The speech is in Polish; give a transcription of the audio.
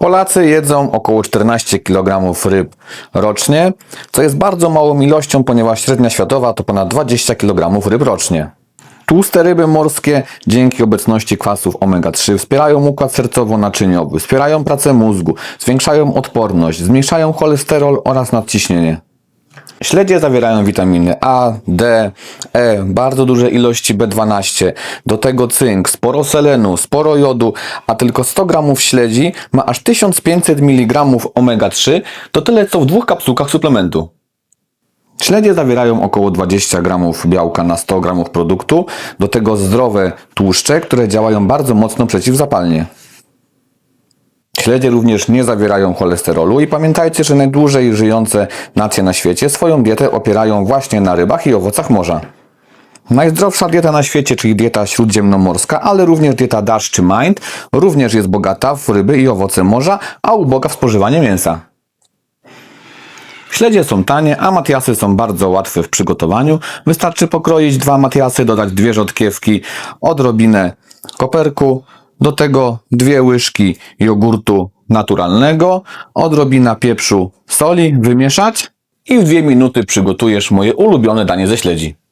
Polacy jedzą około 14 kg ryb rocznie, co jest bardzo małą ilością, ponieważ średnia światowa to ponad 20 kg ryb rocznie. Tłuste ryby morskie dzięki obecności kwasów omega-3 wspierają układ sercowo-naczyniowy, wspierają pracę mózgu, zwiększają odporność, zmniejszają cholesterol oraz nadciśnienie. Śledzie zawierają witaminy A, D, E, bardzo duże ilości B12, do tego cynk, sporo selenu, sporo jodu, a tylko 100 gramów śledzi ma aż 1500 mg omega-3, to tyle co w dwóch kapsułkach suplementu. Śledzie zawierają około 20 gramów białka na 100 gramów produktu, do tego zdrowe tłuszcze, które działają bardzo mocno przeciwzapalnie. Śledzie również nie zawierają cholesterolu i pamiętajcie, że najdłużej żyjące nacje na świecie swoją dietę opierają właśnie na rybach i owocach morza. Najzdrowsza dieta na świecie, czyli dieta śródziemnomorska, ale również dieta Dash czy Mind, również jest bogata w ryby i owoce morza, a uboga w spożywanie mięsa. Śledzie są tanie, a matiasy są bardzo łatwe w przygotowaniu. Wystarczy pokroić dwa matiasy, dodać dwie rzodkiewki, odrobinę koperku, do tego dwie łyżki jogurtu naturalnego, odrobina pieprzu, soli, wymieszać i w dwie minuty przygotujesz moje ulubione danie ze śledzi.